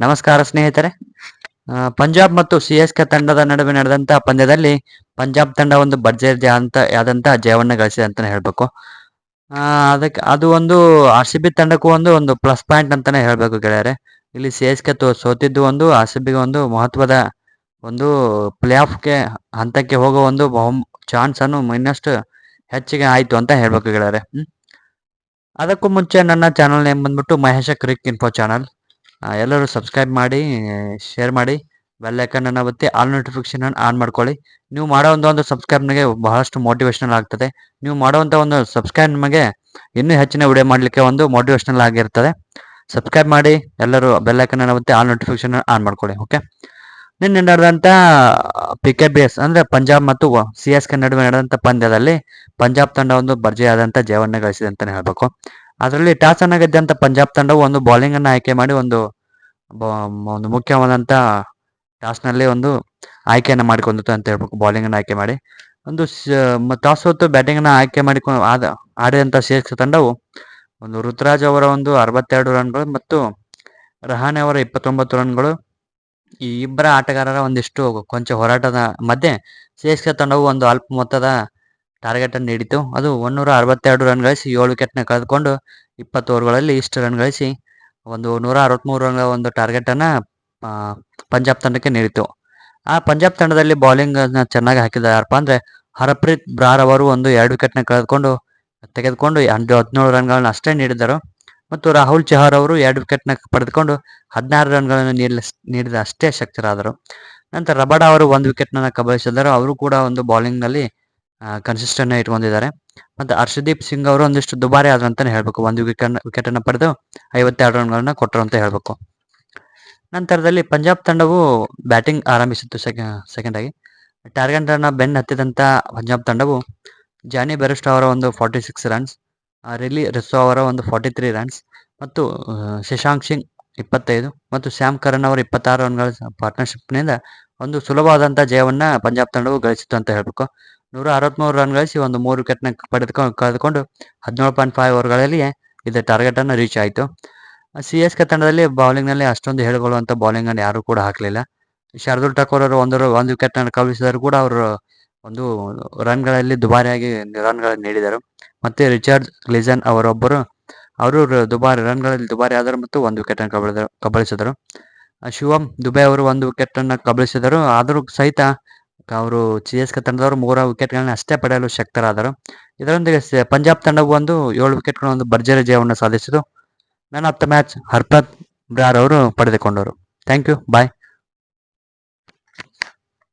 ನಮಸ್ಕಾರ ಸ್ನೇಹಿತರೆ. ಪಂಜಾಬ್ ಮತ್ತು ಸಿ ಎಸ್ ಕೆ ತಂಡದ ನಡುವೆ ನಡೆದಂತಹ ಪಂದ್ಯದಲ್ಲಿ ಪಂಜಾಬ್ ತಂಡ ಒಂದು ಭರ್ಜರಿ ಅಂತ ಆದಂತಹ ಜಯವನ್ನು ಗಳಿಸಿದೆ ಅಂತಾನೆ ಹೇಳ್ಬೇಕು. ಅದಕ್ಕೆ ಅದು ಒಂದು ಆರ್ ಸಿ ಬಿ ತಂಡಕ್ಕೂ ಒಂದು ಒಂದು ಪ್ಲಸ್ ಪಾಯಿಂಟ್ ಅಂತಾನೆ ಹೇಳ್ಬೇಕು ಗೆಳೆಯರೆ. ಇಲ್ಲಿ ಸಿ ಎಸ್ ಕೆ ಸೋತಿದ್ದು ಒಂದು, ಆರ್ ಸಿ ಬಿಗೆ ಒಂದು ಮಹತ್ವದ ಒಂದು ಪ್ಲೇ ಆಫ್ಗೆ ಹಂತಕ್ಕೆ ಹೋಗೋ ಒಂದು ಚಾನ್ಸ್ ಅನ್ನು ಇನ್ನಷ್ಟು ಹೆಚ್ಚಿಗೆ ಆಯ್ತು ಅಂತ ಹೇಳ್ಬೇಕು ಗೆಳೆಯರೆ. ಅದಕ್ಕೂ ಮುಂಚೆ ನನ್ನ ಚಾನಲ್ ನೇಮ್ ಬಂದ್ಬಿಟ್ಟು ಮಹೇಶ ಕ್ರಿಕ್ ಇನ್ಫೋ ಚಾನಲ್ ಎಲ್ಲರೂ ಸಬ್ಸ್ಕ್ರೈಬ್ ಮಾಡಿ ಶೇರ್ ಮಾಡಿ ಬೆಲ್ ಐಕನ್ ಒತ್ತಿ ಆಲ್ ನೋಟಿಫಿಕೇಶನ್ ಆನ್ ಮಾಡ್ಕೊಳ್ಳಿ. ನೀವು ಮಾಡೋ ಒಂದು ಒಂದು ಸಬ್ಸ್ಕ್ರೈಬ್ ನಿಮಗೆ ಬಹಳಷ್ಟು ಮೋಟಿವೇಶನಲ್ ಆಗ್ತದೆ. ನೀವು ಮಾಡುವಂಥ ಒಂದು ಸಬ್ಸ್ಕ್ರೈಬ್ ನಿಮಗೆ ಇನ್ನೂ ಹೆಚ್ಚಿನ ವಿಡಿಯೋ ಮಾಡಲಿಕ್ಕೆ ಒಂದು ಮೋಟಿವೇಶನಲ್ ಆಗಿರ್ತದೆ. ಸಬ್ಸ್ಕ್ರೈಬ್ ಮಾಡಿ, ಎಲ್ಲರೂ ಬೆಲ್ ಐಕನ್ ಒತ್ತಿ ಆಲ್ ನೋಟಿಫಿಕೇಶನ್ ಆನ್ ಮಾಡ್ಕೊಳ್ಳಿ ಓಕೆ ನಿನ್ನೆ ನಡೆದಂಥ ಪಿ ಕೆ ಬಿ ಎಸ್ ಅಂದರೆ ಪಂಜಾಬ್ ಮತ್ತು ಸಿ ಎಸ್ ಕೆ ನಡುವೆ ನಡೆದಂಥ ಪಂದ್ಯದಲ್ಲಿ ಪಂಜಾಬ್ ತಂಡ ಒಂದು ಭರ್ಜೆಯಾದಂಥ ಜಯವನ್ನು ಗಳಿಸಿದೆ ಅಂತಲೇ ಹೇಳ್ಬೇಕು. ಅದರಲ್ಲಿ ಟಾಸ್ ಅನ್ನ ಗೆದ್ದಂತ ಪಂಜಾಬ್ ತಂಡವು ಒಂದು ಬೌಲಿಂಗ್ ಅನ್ನ ಆಯ್ಕೆ ಮಾಡಿ ಒಂದು ಒಂದು ಮುಖ್ಯವಾದಂತ ಟಾಸ್ನಲ್ಲಿ ಒಂದು ಆಯ್ಕೆಯನ್ನು ಮಾಡಿಕೊಂಡಿತ್ತು ಅಂತ ಹೇಳ್ಬೇಕು ಬೌಲಿಂಗ್ ಅನ್ನ ಆಯ್ಕೆ ಮಾಡಿ. ಒಂದು ಟಾಸ್ ಹೊತ್ತು ಬ್ಯಾಟಿಂಗ್ ಅನ್ನ ಆಯ್ಕೆ ಮಾಡಿಕೊಂಡು ಆದ, ಆಡಿದಂತ ಶ್ರೇಷ್ಠ ತಂಡವು ಒಂದು ಋತುರಾಜ್ ಅವರ ಒಂದು ಅರವತ್ತೆರಡು ರನ್ಗಳು ಮತ್ತು ರಹಾನೆ ಅವರ ಇಪ್ಪತ್ತೊಂಬತ್ತು ರನ್ಗಳು. ಈ ಇಬ್ಬರ ಆಟಗಾರರ ಒಂದಿಷ್ಟು ಕೊಂಚ ಹೋರಾಟದ ಮಧ್ಯೆ ಶ್ರೇಷ್ಠ ತಂಡವು ಒಂದು ಅಲ್ಪ ಮೊತ್ತದ ಟಾರ್ಗೆಟ್ ಅನ್ನು ನೀಡಿತು. ಅದು ಒಂದೂರ ಅರವತ್ತೆರಡು ರನ್ ಗಳಿಸಿ ಏಳು ವಿಕೆಟ್ನ ಕಳೆದುಕೊಂಡು ಇಪ್ಪತ್ತು ಓವರ್ಗಳಲ್ಲಿ ಇಷ್ಟು ರನ್ ಗಳಿಸಿ ಒಂದು ನೂರ ಅರವತ್ಮೂರು ರನ್ ಒಂದು ಟಾರ್ಗೆಟ್ ಅನ್ನ ಪಂಜಾಬ್ ತಂಡಕ್ಕೆ ನೀಡಿತು. ಆ ಪಂಜಾಬ್ ತಂಡದಲ್ಲಿ ಬೌಲಿಂಗ್ ಚೆನ್ನಾಗಿ ಹಾಕಿದ ಯಾರಪ್ಪ ಅಂದ್ರೆ ಹರಪ್ರೀತ್ ಬ್ರಾರ್ ಅವರು ಒಂದು ಎರಡು ವಿಕೆಟ್ನ ಕಳೆದುಕೊಂಡು, ತೆಗೆದುಕೊಂಡು ಹದಿನೇಳು ರನ್ಗಳನ್ನ ಅಷ್ಟೇ ನೀಡಿದರು ಮತ್ತು ರಾಹುಲ್ ಚಹರ್ ಅವರು ಎರಡು ವಿಕೆಟ್ನ ಪಡೆದುಕೊಂಡು ಹದಿನಾರು ರನ್ಗಳನ್ನು ನೀಡಿದ ಅಷ್ಟೇ ಶಕ್ತರಾದರು. ನಂತರ ರಬಡ ಅವರು ಒಂದು ವಿಕೆಟ್ನ ಕಬಳಿಸಿದರು. ಅವರು ಕೂಡ ಒಂದು ಬೌಲಿಂಗ್ನಲ್ಲಿ ಕನ್ಸಿಸ್ಟೆಂಟ್ ಇಟ್ಕೊಂಡಿದ್ದಾರೆ. ಮತ್ತೆ ಹರ್ಷದೀಪ್ ಸಿಂಗ್ ಅವರು ಒಂದಿಷ್ಟು ದುಬಾರಿ ಆದ್ರು ಅಂತಲೇ ಹೇಳ್ಬೇಕು. ಒಂದು ವಿಕೆಟ್ ವಿಕೆಟ್ ಅನ್ನು ಪಡೆದು ಐವತ್ತೆರಡು ರನ್ಗಳನ್ನು ಕೊಟ್ಟರು ಅಂತ ಹೇಳಬೇಕು. ನಂತರದಲ್ಲಿ ಪಂಜಾಬ್ ತಂಡವು ಬ್ಯಾಟಿಂಗ್ ಆರಂಭಿಸಿತ್ತು ಸೆಕೆಂಡ್ ಆಗಿ. ಟಾರ್ಗೆಟ್ ರನ್ನ ಬೆನ್ ಹತ್ತಿದಂಥ ಪಂಜಾಬ್ ತಂಡವು ಜಾನಿ ಬೆರಿಸ್ಟೋ ಅವರ ಒಂದು forty six runs Rilee Rossouw ಅವರ ಒಂದು ಫಾರ್ಟಿ ತ್ರೀ ರನ್ಸ್ ಮತ್ತು ಶಶಾಂಕ್ ಸಿಂಗ್ ಇಪ್ಪತ್ತೈದು ಮತ್ತು ಶ್ಯಾಮ್ ಕರಣ್ ಅವರ ಇಪ್ಪತ್ತಾರು ರನ್ಗಳ ಪಾರ್ಟ್ನರ್ಶಿಪ್ನಿಂದ ಒಂದು ಸುಲಭವಾದಂಥ ಜಯವನ್ನ ಪಂಜಾಬ್ ತಂಡವು ಗಳಿಸಿತು ಅಂತ ಹೇಳ್ಬೇಕು. ನೂರ ಅರವತ್ಮೂರು ರನ್ ಗಳಿಸಿ ಒಂದು ಮೂರು ವಿಕೆಟ್ನ ಪಡೆದುಕೊಂಡು ಕಳೆದುಕೊಂಡು ಹದಿನೇಳು ಪಾಯಿಂಟ್ ಫೈವ್ ಓವರ್ಗಳಲ್ಲಿ ಇದು ಟಾರ್ಗೆಟ್ ಅನ್ನು ರೀಚ್ ಆಯಿತು. ಸಿ ಎಸ್ ಕೆ ತಂಡದಲ್ಲಿ ಬೌಲಿಂಗ್ನಲ್ಲಿ ಅಷ್ಟೊಂದು ಹೇಳಿಕೊಳ್ಳುವಂತ ಬೌಲಿಂಗ್ ಅನ್ನು ಯಾರು ಕೂಡ ಹಾಕಲಿಲ್ಲ. ಶಾರ್ದುಲ್ ಠಾಕೂರ್ ಅವರು ಒಂದು ಒಂದು ವಿಕೆಟ್ ಅನ್ನು ಕಳುಹಿಸಿದರೂ ಕೂಡ ಅವರು ಒಂದು ರನ್ಗಳಲ್ಲಿ ದುಬಾರಿಯಾಗಿ ರನ್ಗಳನ್ನು ನೀಡಿದರು. ಮತ್ತೆ ರಿಚರ್ಡ್ ಗ್ಲಿಜನ್ ಅವರೊಬ್ಬರು, ಅವರು ದುಬಾರಿ ರನ್ಗಳಲ್ಲಿ ದುಬಾರಿ ಆದರು ಮತ್ತು ಒಂದು ವಿಕೆಟ್ ಅನ್ನು ಕಬಳಿದರು, ಕಬಳಿಸಿದರು. ಶಿವಂ ದುಬೆ ಅವರು ಒಂದು ವಿಕೆಟ್ ಅನ್ನು ಕಬಳಿಸಿದರು, ಆದರೂ ಸಹಿತ ಅವರು ಸಿ ಎಸ್ ಕೆ ತಂಡದವರು ಮೂರು ವಿಕೆಟ್ಗಳನ್ನ ಅಷ್ಟೇ ಪಡೆಯಲು ಶಕ್ತರಾದರು. ಇದರೊಂದಿಗೆ ಪಂಜಾಬ್ ತಂಡವು ಒಂದು ಏಳು ವಿಕೆಟ್ಗಳ ಒಂದು ಭರ್ಜರಿ ಜಯವನ್ನು ಸಾಧಿಸಿತು. Man of the match Harpreet Brar ಅವರು ಪಡೆದುಕೊಂಡರು. Thank you bye